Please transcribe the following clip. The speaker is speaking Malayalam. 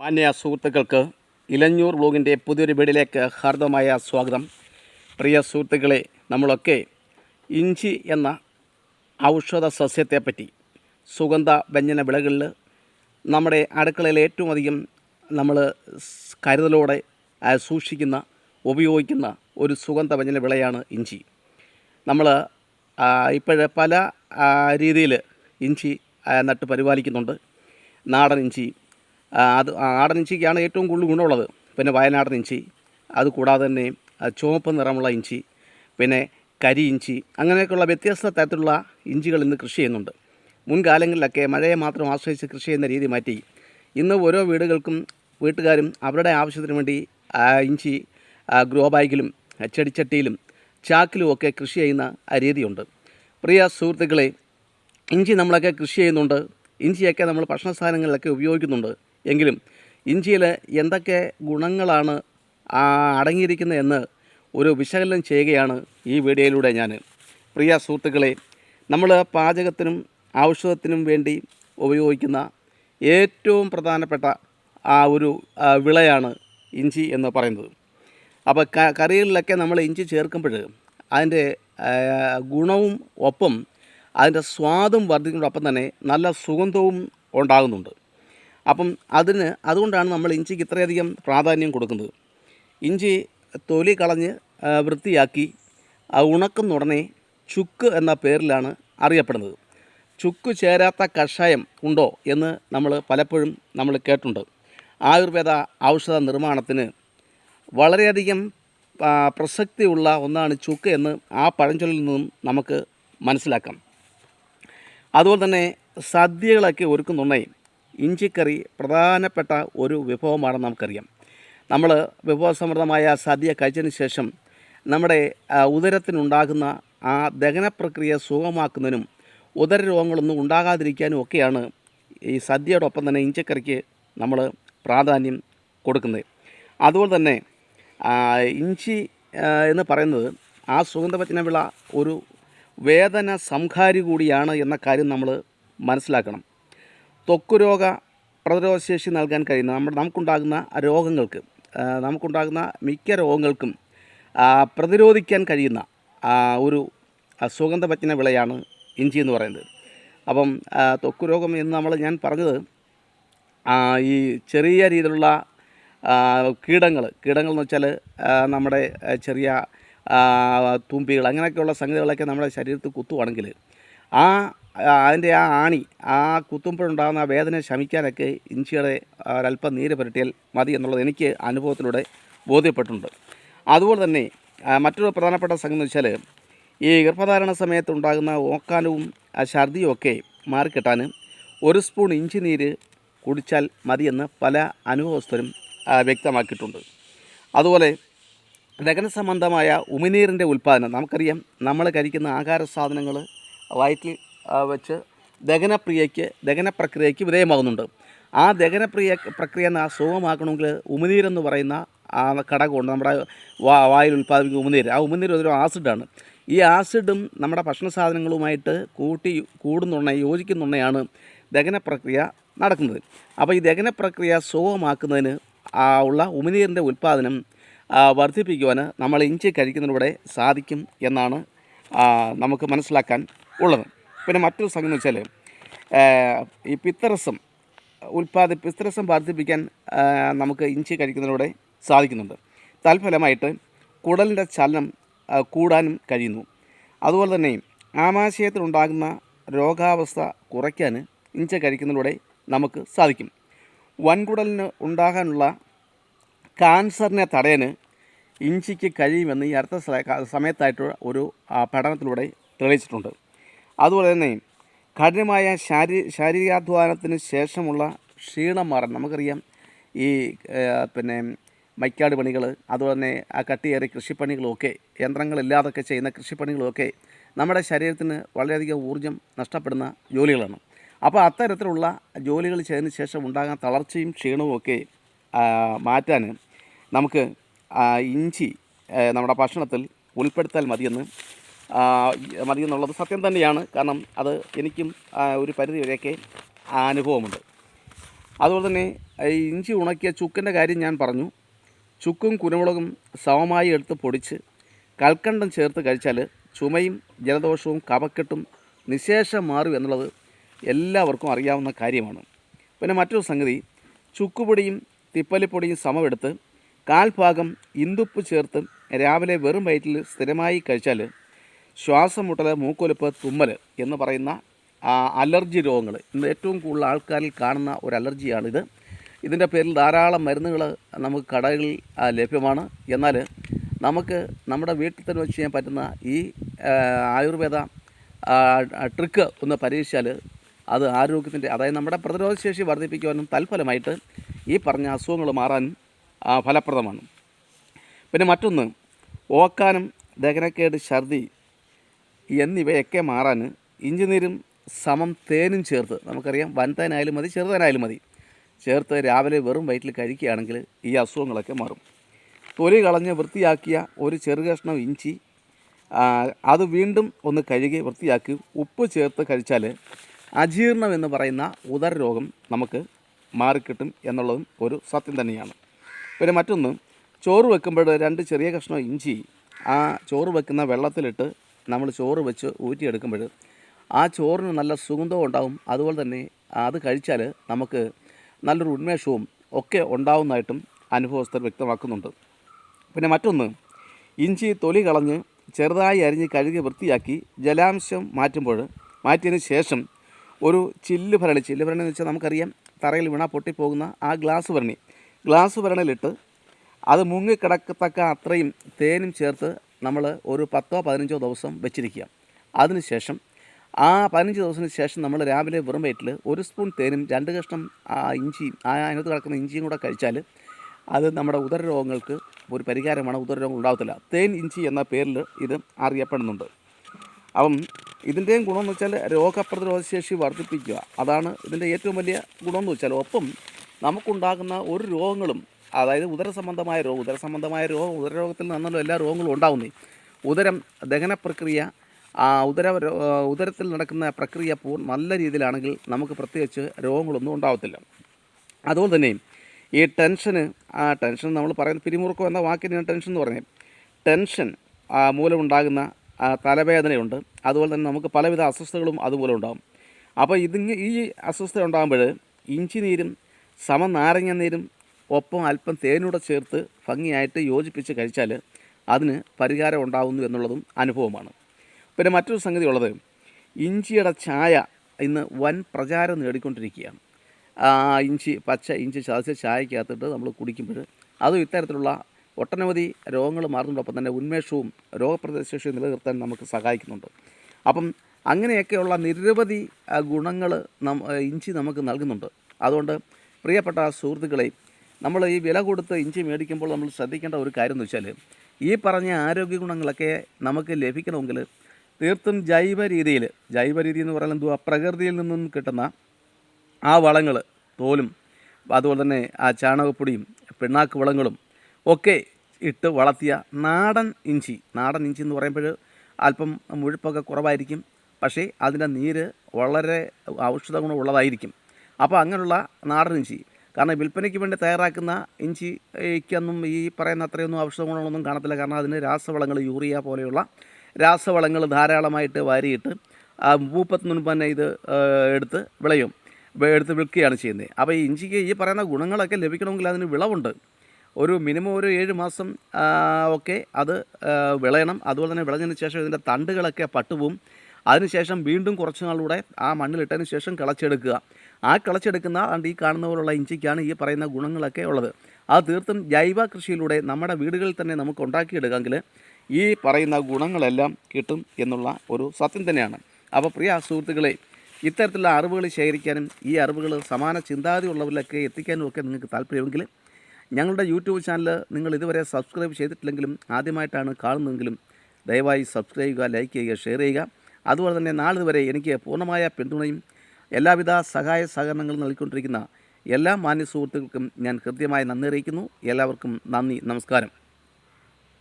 മാന്യ സുഹൃത്തുക്കൾക്ക് ഇലഞ്ഞൂർ ബ്ലോഗിന്റെ പുതിയൊരു വീടിലേക്ക് ഹാർദമായ സ്വാഗതം. പ്രിയ സുഹൃത്തുക്കളെ നമ്മളൊക്കെ ഇഞ്ചി എന്ന ഔഷധ സസ്യത്തെപ്പറ്റി സുഗന്ധ വ്യഞ്ജന വിളകളിൽ നമ്മുടെ അടുക്കളയിൽ ഏറ്റവും അധികം നമ്മൾ കരുതലോടെ സൂക്ഷിക്കുന്ന ഉപയോഗിക്കുന്ന ഒരു സുഗന്ധ വ്യഞ്ജന വിളയാണ് ഇഞ്ചി. നമ്മൾ ഇപ്പോൾ പല രീതിയിൽ ഇഞ്ചി നട്ട് പരിപാലിക്കുന്നുണ്ട്. നാടൻ ഇഞ്ചി അത് ആടൻ ഇഞ്ചിക്കാണ് ഏറ്റവും കൂടുതൽ ഗുണമുള്ളത്. പിന്നെ വയനാടൻ ഇഞ്ചി അത് കൂടാതെ തന്നെ ചുവപ്പ് നിറമുള്ള ഇഞ്ചി പിന്നെ കരി ഇഞ്ചി അങ്ങനെയൊക്കെയുള്ള വ്യത്യസ്ത തരത്തിലുള്ള ഇഞ്ചികൾ ഇന്ന് കൃഷി ചെയ്യുന്നുണ്ട്. മുൻകാലങ്ങളിലൊക്കെ മഴയെ മാത്രം ആശ്രയിച്ച് കൃഷി ചെയ്യുന്ന രീതി മാറ്റി. ഇന്ന് ഓരോ വീടുകൾക്കും വീട്ടുകാരും അവരുടെ ആവശ്യത്തിന് വേണ്ടി ഇഞ്ചി ഗ്രോ ബാഗിലും ചെടിച്ചട്ടിയിലും ചാക്കിലും ഒക്കെ കൃഷി ചെയ്യുന്ന രീതിയുണ്ട്. പ്രിയ സുഹൃത്തുക്കളെ ഇഞ്ചി നമ്മളൊക്കെ കൃഷി ചെയ്യുന്നുണ്ട്. ഇഞ്ചിയൊക്കെ നമ്മൾ ഭക്ഷണ സാധനങ്ങളിലൊക്കെ ഉപയോഗിക്കുന്നുണ്ട്. എങ്കിലും ഇഞ്ചിയിൽ എന്തൊക്കെ ഗുണങ്ങളാണ് അടങ്ങിയിരിക്കുന്നത് എന്ന് ഒരു വിശകലനം ചെയ്യുകയാണ് ഈ വീഡിയോയിലൂടെ ഞാൻ. പ്രിയ സുഹൃത്തുക്കളെ നമ്മൾ പാചകത്തിനും ഔഷധത്തിനും വേണ്ടി ഉപയോഗിക്കുന്ന ഏറ്റവും പ്രധാനപ്പെട്ട ആ ഒരു വിളയാണ് ഇഞ്ചി എന്ന് പറയുന്നത്. അപ്പോൾ കറികളിലൊക്കെ നമ്മൾ ഇഞ്ചി ചേർക്കുമ്പോൾ അതിന്റെ ഗുണവും ഒപ്പം അതിന്റെ സ്വാദും വർദ്ധിക്കുന്നതോടൊപ്പം തന്നെ നല്ല സുഗന്ധവും ഉണ്ടാകുന്നുണ്ട്. അപ്പം അതിന് അതുകൊണ്ടാണ് നമ്മൾ ഇഞ്ചിക്ക് ഇത്രയധികം പ്രാധാന്യം കൊടുക്കുന്നത്. ഇഞ്ചി തൊലി കളഞ്ഞ് വൃത്തിയാക്കി ഉണക്കുന്ന ഉടനെ ചുക്ക് എന്ന പേരിലാണ് അറിയപ്പെടുന്നത്. ചുക്ക് ചേരാത്ത കഷായം ഉണ്ടോ എന്ന് നമ്മൾ പലപ്പോഴും നമ്മൾ കേട്ടിട്ടുണ്ട്. ആയുർവേദ ഔഷധ നിർമ്മാണത്തിന് വളരെയധികം പ്രസക്തിയുള്ള ഒന്നാണ് ചുക്ക് എന്ന് ആ പഴഞ്ചൊല്ലിൽ നിന്നും നമുക്ക് മനസ്സിലാക്കാം. അതുപോലെ തന്നെ സദ്യകളൊക്കെ ഒരുക്കുന്നുണ്ടെങ്കിൽ ഇഞ്ചിക്കറി പ്രധാനപ്പെട്ട ഒരു വിഭവമാണെന്ന് നമുക്കറിയാം. നമ്മൾ വിഭവസമൃദ്ധമായ സദ്യ കഴിച്ചതിന് ശേഷം നമ്മുടെ ഉദരത്തിനുണ്ടാകുന്ന ആ ദഹന പ്രക്രിയ സുഗമമാക്കുന്നതിനും ഉദര രോഗങ്ങളൊന്നും ഉണ്ടാകാതിരിക്കാനും ഒക്കെയാണ് ഈ സദ്യയോടൊപ്പം തന്നെ ഇഞ്ചിക്കറിക്ക് നമ്മൾ പ്രാധാന്യം കൊടുക്കുന്നത്. അതുപോലെ തന്നെ ഇഞ്ചി എന്ന് പറയുന്നത് ആ സുഗന്ധവചന വിള ഒരു വേദന സംഹാരി കൂടിയാണ് എന്ന കാര്യം നമ്മൾ മനസ്സിലാക്കണം. ത്വക്ക് രോഗ പ്രതിരോധശേഷി നൽകാൻ കഴിയുന്ന നമ്മുടെ നമുക്കുണ്ടാകുന്ന രോഗങ്ങൾക്ക് നമുക്കുണ്ടാകുന്ന മിക്ക രോഗങ്ങൾക്കും പ്രതിരോധിക്കാൻ കഴിയുന്ന ഒരു സുഗന്ധപജ്ഞ വിളയാണ് ഇഞ്ചി എന്ന് പറയുന്നത്. അപ്പം ത്വക്കു രോഗം എന്ന് നമ്മൾ ഞാൻ പറഞ്ഞത് ഈ ചെറിയ രീതിയിലുള്ള കീടങ്ങൾ കീടങ്ങൾ എന്ന് വെച്ചാൽ നമ്മുടെ ചെറിയ തുമ്പികൾ അങ്ങനെയൊക്കെയുള്ള സംഗതികളൊക്കെ നമ്മുടെ ശരീരത്തിൽ കുത്തുവാണെങ്കിൽ ആ, അതിന്റെ ആ ആണി ആ കുത്തുമ്പോഴുണ്ടാകുന്ന ആ വേദന ശമിക്കാനൊക്കെ ഇഞ്ചിയുടെ ഒരല്പം നീര് പുരട്ടിയാൽ മതി എന്നുള്ളത് എനിക്ക് അനുഭവത്തിലൂടെ ബോധ്യപ്പെട്ടിട്ടുണ്ട്. അതുപോലെ തന്നെ മറ്റൊരു പ്രധാനപ്പെട്ട സംഗതി എന്ന് വെച്ചാൽ ഈ ഗർഭധാരണ സമയത്ത് ഉണ്ടാകുന്ന ഓക്കാനവും ഛർദിയും ഒക്കെ മാറിക്കിട്ടാൻ ഒരു സ്പൂൺ ഇഞ്ചി നീര് കുടിച്ചാൽ മതിയെന്ന് പല അനുഭവസ്ഥരും വ്യക്തമാക്കിയിട്ടുണ്ട്. അതുപോലെ ദഹന സംബന്ധമായ ഉമിനീരിന്റെ ഉൽപ്പാദനം നമുക്കറിയാം നമ്മൾ കഴിക്കുന്ന ആഹാര സാധനങ്ങൾ വയറ്റിൽ വെച്ച് ദഹനപ്രിയയ്ക്ക് ദഹന പ്രക്രിയയ്ക്ക് വിധേയമാകുന്നുണ്ട്. ആ ദഹനപ്രിയ പ്രക്രിയ സുഗമമാക്കണമെങ്കിൽ ഉമിനീരെന്ന് പറയുന്ന ആ ഘടകമുണ്ട്. നമ്മുടെ വാ വായിൽ ഉൽപ്പാദിപ്പിക്കുന്ന ഉമിനീര്. ആ ഉമിനീര് ഒരു ആസിഡാണ്. ഈ ആസിഡും നമ്മുടെ ഭക്ഷണ സാധനങ്ങളുമായിട്ട് കൂട്ടി കൂടുന്നുണ്ണ യോജിക്കുന്നുണ്ണയാണ് ദഹന പ്രക്രിയ നടക്കുന്നത്. അപ്പോൾ ഈ ദഹന പ്രക്രിയ സുഗമമാക്കുന്നതിന് ഉള്ള ഉമിനീരിന്റെ ഉൽപ്പാദനം വർദ്ധിപ്പിക്കുവാൻ നമ്മൾ ഇഞ്ചി കഴിക്കുന്നതിലൂടെ സാധിക്കും എന്നാണ് നമുക്ക് മനസ്സിലാക്കാൻ ഉള്ളത്. പിന്നെ മറ്റൊരു സംഗതി എന്ന് വെച്ചാൽ ഈ പിത്തരസം ഉൽപ്പാദി പിത്തരസം വർദ്ധിപ്പിക്കാൻ നമുക്ക് ഇഞ്ചി കഴിക്കുന്നതിലൂടെ സാധിക്കുന്നുണ്ട്. തൽഫലമായിട്ട് കുടലിന്റെ ചലനം കൂടാനും കഴിയുന്നു. അതുപോലെ തന്നെ ആമാശയത്തിലുണ്ടാകുന്ന രോഗാവസ്ഥ കുറയ്ക്കാൻ ഇഞ്ചി കഴിക്കുന്നതിലൂടെ നമുക്ക് സാധിക്കും. വൻകുടലിന് ഉണ്ടാകാനുള്ള കാൻസറിനെ തടയാൻ ഇഞ്ചിക്ക് കഴിയുമെന്ന് ഈ അടുത്ത സമയത്തായിട്ടുള്ള ഒരു പഠനത്തിലൂടെ തെളിയിച്ചിട്ടുണ്ട്. അതുപോലെ തന്നെ കഠിനമായ ശാരീ ശാരീരികാധ്വാനത്തിന് ശേഷമുള്ള ക്ഷീണം മാറാൻ നമുക്കറിയാം ഈ പിന്നെ മൈക്കാട് പണികൾ അതുപോലെ തന്നെ ആ കട്ടിയേറി കൃഷിപ്പണികളൊക്കെ യന്ത്രങ്ങളില്ലാതൊക്കെ ചെയ്യുന്ന കൃഷിപ്പണികളൊക്കെ നമ്മുടെ ശരീരത്തിന് വളരെയധികം ഊർജം നഷ്ടപ്പെടുന്ന ജോലികളാണ്. അപ്പോൾ അത്തരത്തിലുള്ള ജോലികൾ ചെയ്തതിന് ശേഷം ഉണ്ടാകുന്ന തളർച്ചയും ക്ഷീണവും ഒക്കെ മാറ്റാൻ നമുക്ക് ഇഞ്ചി നമ്മുടെ ഭക്ഷണത്തിൽ ഉൾപ്പെടുത്താൽ മതിയെന്ന് ആ, മതിയെന്നുള്ളത് സത്യം തന്നെയാണ്. കാരണം അത് എനിക്കും ഒരു പരിധി വരെയൊക്കെ അനുഭവമുണ്ട്. അതുപോലെ തന്നെ ഇഞ്ചി ഉണക്കിയ ചുക്കിന്റെ കാര്യം ഞാൻ പറഞ്ഞു. ചുക്കും കുരുമുളകും സമമായി എടുത്ത് പൊടിച്ച് കൽക്കണ്ടം ചേർത്ത് കഴിച്ചാൽ ചുമയും ജലദോഷവും കപക്കെട്ടും നിശേഷം മാറും എന്നുള്ളത് എല്ലാവർക്കും അറിയാവുന്ന കാര്യമാണ്. പിന്നെ മറ്റൊരു സംഗതി ചുക്കുപൊടിയും തിപ്പലിപ്പൊടിയും സമമെടുത്ത് കാൽഭാഗം ഇന്ദുപ്പ് ചേർത്ത് രാവിലെ വെറും വയറ്റിൽ സ്ഥിരമായി കഴിച്ചാൽ ശ്വാസം മുട്ടൽ മൂക്കൊലിപ്പ് തുമ്മൽ എന്ന് പറയുന്ന അലർജി രോഗങ്ങൾ ഇന്ന് ഏറ്റവും കൂടുതൽ ആൾക്കാരിൽ കാണുന്ന ഒരു അലർജിയാണിത്. ഇതിന്റെ പേരിൽ ധാരാളം മരുന്നുകൾ നമുക്ക് കടകളിൽ ലഭ്യമാണ്. എന്നാൽ നമുക്ക് നമ്മുടെ വീട്ടിൽ തന്നെ വെച്ച് ചെയ്യാൻ പറ്റുന്ന ഈ ആയുർവേദ ട്രിക്ക് ഒന്ന് പരീക്ഷിച്ചാൽ അത് ആരോഗ്യത്തിന്റെ അതായത് നമ്മുടെ പ്രതിരോധശേഷി വർദ്ധിപ്പിക്കുവാനും തൽഫലമായിട്ട് ഈ പറഞ്ഞ അസുഖങ്ങൾ മാറാനും ഫലപ്രദമാണ്. പിന്നെ മറ്റൊന്ന് ഓക്കാനും ദഹനക്കേട് ഛർദി എന്നിവയൊക്കെ മാറാൻ ഇഞ്ചിനീരും സമം തേനും ചേർത്ത്. നമുക്കറിയാം വൻതേനായാലും മതി ചെറുതേനായാലും മതി. ചേർത്ത് രാവിലെ വെറും വയറ്റിൽ കഴിക്കുകയാണെങ്കിൽ ഈ അസുഖങ്ങളൊക്കെ മാറും. തൊലി കളഞ്ഞ് വൃത്തിയാക്കിയ ഒരു ചെറുകഷ്ണം ഇഞ്ചി അത് വീണ്ടും ഒന്ന് കഴുകി വൃത്തിയാക്കി ഉപ്പ് ചേർത്ത് കഴിച്ചാൽ അജീർണം എന്ന് പറയുന്ന ഉദര രോഗം നമുക്ക് മാറിക്കിട്ടും എന്നുള്ളതും ഒരു സത്യം തന്നെയാണ്. പിന്നെ മറ്റൊന്ന് ചോറ് വെക്കുമ്പോൾ രണ്ട് ചെറിയ കഷ്ണം ഇഞ്ചി ആ ചോറ് വെക്കുന്ന വെള്ളത്തിലിട്ട് നമ്മൾ ചോറ് വെച്ച് ഊറ്റിയെടുക്കുമ്പോൾ ആ ചോറിന് നല്ല സുഗന്ധവും ഉണ്ടാവും. അതുപോലെ തന്നെ അത് കഴിച്ചാൽ നമുക്ക് നല്ലൊരു ഉന്മേഷവും ഒക്കെ ഉണ്ടാവുന്നതായിട്ടും അനുഭവസ്ഥർ വ്യക്തമാക്കുന്നുണ്ട്. പിന്നെ മറ്റൊന്ന് ഇഞ്ചി തൊലി കളഞ്ഞ് ചെറുതായി അരിഞ്ഞ് കഴുകി വൃത്തിയാക്കി ജലാംശം മാറ്റുമ്പോൾ മാറ്റിയതിന് ശേഷം ഒരു ചില്ല് ഭരണി ചില്ല് ഭരണി എന്ന് വെച്ചാൽ നമുക്കറിയാം തറയിൽ വീണ പൊട്ടിപ്പോകുന്ന ആ ഗ്ലാസ് ഭരണി. ഗ്ലാസ് ഭരണിയിലിട്ട് അത് മുങ്ങിക്കിടക്കത്തക്ക അത്രയും തേനും ചേർത്ത് നമ്മൾ ഒരു പത്തോ പതിനഞ്ചോ ദിവസം വെച്ചിരിക്കുക. അതിനുശേഷം ആ പതിനഞ്ച് ദിവസത്തിന് ശേഷം നമ്മൾ രാവിലെ വെറും വയറ്റിൽ ഒരു സ്പൂൺ തേനും രണ്ട് കഷ്ണം ആ ഇഞ്ചിയും ആ അതിനകത്ത് കിടക്കുന്ന ഇഞ്ചിയും കൂടെ കഴിച്ചാൽ അത് നമ്മുടെ ഉദര രോഗങ്ങൾക്ക് ഒരു പരിഹാരമാണ്. ഉദര രോഗം ഉണ്ടാകത്തില്ല തേൻ ഇഞ്ചി എന്ന പേരിൽ ഇത് അറിയപ്പെടുന്നുണ്ട്. അപ്പം ഇതിന്റെയും ഗുണമെന്ന് വെച്ചാൽ രോഗപ്രതിരോധശേഷി വർദ്ധിപ്പിക്കുക. അതാണ് ഇതിന്റെ ഏറ്റവും വലിയ ഗുണമെന്ന് വെച്ചാൽ ഒപ്പം നമുക്കുണ്ടാകുന്ന ഒരു രോഗങ്ങളും അതായത് ഉദര സംബന്ധമായ രോഗം ഉദര സംബന്ധമായ രോഗം ഉദര രോഗത്തിൽ നിന്നല്ലോ എല്ലാ രോഗങ്ങളും ഉണ്ടാകുന്നേ ഉദരം ദഹന പ്രക്രിയ ഉദര ഉദരത്തിൽ നടക്കുന്ന പ്രക്രിയ പൂർ നല്ല രീതിയിലാണെങ്കിൽ നമുക്ക് പ്രത്യേകിച്ച് രോഗങ്ങളൊന്നും ഉണ്ടാവത്തില്ല. അതുപോലെ തന്നെ ഈ ടെൻഷന് ആ ടെൻഷൻ നമ്മൾ പറയുന്ന പിരിമുറുക്കം എന്ന വാക്കിനാണ് ടെൻഷൻ എന്ന് പറഞ്ഞത് ടെൻഷൻ മൂലമുണ്ടാകുന്ന തലവേദനയുണ്ട്. അതുപോലെ തന്നെ നമുക്ക് പലവിധ അസ്വസ്ഥതകളും അതുപോലെ ഉണ്ടാകും അപ്പോൾ ഇതിങ്ങ ഈ അസ്വസ്ഥത ഉണ്ടാകുമ്പോൾ ഇഞ്ചി നീരും സമനാരങ്ങ നീരും ഒപ്പം അല്പം തേനൂടെ ചേർത്ത് ഭംഗിയായിട്ട് യോജിപ്പിച്ച് കഴിച്ചാൽ അതിന് പരിഹാരം ഉണ്ടാകുന്നു എന്നുള്ളതും അനുഭവമാണ്. പിന്നെ മറ്റൊരു സംഗതി ഉള്ളത്. ഇഞ്ചിയുടെ ചായ ഇന്ന് വൻ പ്രചാരം നേടിക്കൊണ്ടിരിക്കുകയാണ്. ഇഞ്ചി പച്ച ഇഞ്ചി ചതച്ച ചായക്കകത്തിട്ട് നമ്മൾ കുടിക്കുമ്പോൾ അതും ഇത്തരത്തിലുള്ള ഒട്ടനവധി രോഗങ്ങൾ മാറുന്നതോടൊപ്പം തന്നെ ഉന്മേഷവും രോഗപ്രതിശേഷിയും നിലനിർത്താൻ നമുക്ക് സഹായിക്കുന്നുണ്ട്. അപ്പം അങ്ങനെയൊക്കെയുള്ള നിരവധി ഗുണങ്ങൾ നം ഇഞ്ചി നമുക്ക് നൽകുന്നുണ്ട്. അതുകൊണ്ട് പ്രിയപ്പെട്ട സുഹൃത്തുക്കളെ നമ്മൾ ഈ വില കൊടുത്ത് ഇഞ്ചി മേടിക്കുമ്പോൾ നമ്മൾ ശ്രദ്ധിക്കേണ്ട ഒരു കാര്യം എന്ന് വെച്ചാൽ ഈ പറഞ്ഞ ആരോഗ്യ ഗുണങ്ങളൊക്കെ നമുക്ക് ലഭിക്കണമെങ്കിൽ തീർത്തും ജൈവ രീതിയിൽ ജൈവ രീതി എന്ന് പറയുന്നത് എന്തുവാ? പ്രകൃതിയിൽ നിന്നും കിട്ടുന്ന ആ വളങ്ങൾ തോലും അതുപോലെ തന്നെ ആ ചാണകപ്പൊടിയും പിണ്ണാക്ക് വളങ്ങളും ഒക്കെ ഇട്ട് വളർത്തിയ നാടൻ ഇഞ്ചി. നാടൻ ഇഞ്ചി എന്ന് പറയുമ്പോൾ അല്പം മുഴുപ്പൊക്കെ കുറവായിരിക്കും. പക്ഷേ അതിന്റെ നീര് വളരെ ഔഷധ ഗുണമുള്ളതായിരിക്കും. അപ്പോൾ അങ്ങനെയുള്ള നാടൻ ഇഞ്ചി കാരണം വിൽപ്പനയ്ക്ക് വേണ്ടി തയ്യാറാക്കുന്ന ഇഞ്ചിക്കൊന്നും ഈ പറയുന്ന അത്രയൊന്നും ഔഷധ ഗുണങ്ങളൊന്നും കാണത്തില്ല. കാരണം അതിന് രാസവളങ്ങൾ യൂറിയ പോലെയുള്ള രാസവളങ്ങൾ ധാരാളമായിട്ട് വാരിയിട്ട് ആ മുൻപ് തന്നെ ഇത് എടുത്ത് വിളയും. എടുത്ത് വിൽക്കുകയാണ് ചെയ്യുന്നത്. അപ്പോൾ ഈ ഇഞ്ചിക്ക് ഈ പറയുന്ന ഗുണങ്ങളൊക്കെ ലഭിക്കണമെങ്കിൽ അതിന് വിളവുണ്ട്. ഒരു മിനിമം ഒരു ഏഴ് മാസം ഒക്കെ അത് വിളയണം. അതുപോലെ തന്നെ വിളഞ്ഞതിന് ശേഷം ഇതിന്റെ തണ്ടുകളൊക്കെ പട്ടുപോകും അതിനുശേഷം വീണ്ടും കുറച്ച് നാളൂടെ ആ മണ്ണിലിട്ടതിന് ശേഷം കിളച്ചെടുക്കുക. ആ കിളച്ചെടുക്കുന്ന ഈ കാണുന്ന പോലുള്ള ഇഞ്ചിക്കാണ് ഈ പറയുന്ന ഗുണങ്ങളൊക്കെ ഉള്ളത്. അത് തീർത്തും ജൈവ കൃഷിയിലൂടെ നമ്മുടെ വീടുകളിൽ തന്നെ നമുക്ക് ഉണ്ടാക്കിയെടുക്കാമെങ്കിൽ ഈ പറയുന്ന ഗുണങ്ങളെല്ലാം കിട്ടും എന്നുള്ള ഒരു സത്യം തന്നെയാണ്. അപ്പോൾ പ്രിയ സുഹൃത്തുക്കളെ ഇത്തരത്തിലുള്ള അറിവുകൾ ശേഖരിക്കാനും ഈ അറിവുകൾ സമാന ചിന്താഗതിയുള്ളവരിലൊക്കെ എത്തിക്കാനും ഒക്കെ നിങ്ങൾക്ക് താല്പര്യമെങ്കിൽ ഞങ്ങളുടെ യൂട്യൂബ് ചാനൽ നിങ്ങൾ ഇതുവരെ സബ്സ്ക്രൈബ് ചെയ്തിട്ടില്ലെങ്കിലും ആദ്യമായിട്ടാണ് കാണുന്നതെങ്കിലും ദയവായി സബ്സ്ക്രൈബ് ചെയ്യുക ലൈക്ക് ചെയ്യുക ഷെയർ ചെയ്യുക. അതുപോലെ തന്നെ നാളിതുവരെ എനിക്ക് പൂർണമായ പിന്തുണയും എല്ലാവിധ സഹായ സഹകരണങ്ങളും നൽകിക്കൊണ്ടിരിക്കുന്ന എല്ലാ മാന്യ സുഹൃത്തുക്കൾക്കും ഞാൻ ഹൃദ്യമായി നന്ദി അറിയിക്കുന്നു. എല്ലാവർക്കും നന്ദി നമസ്കാരം.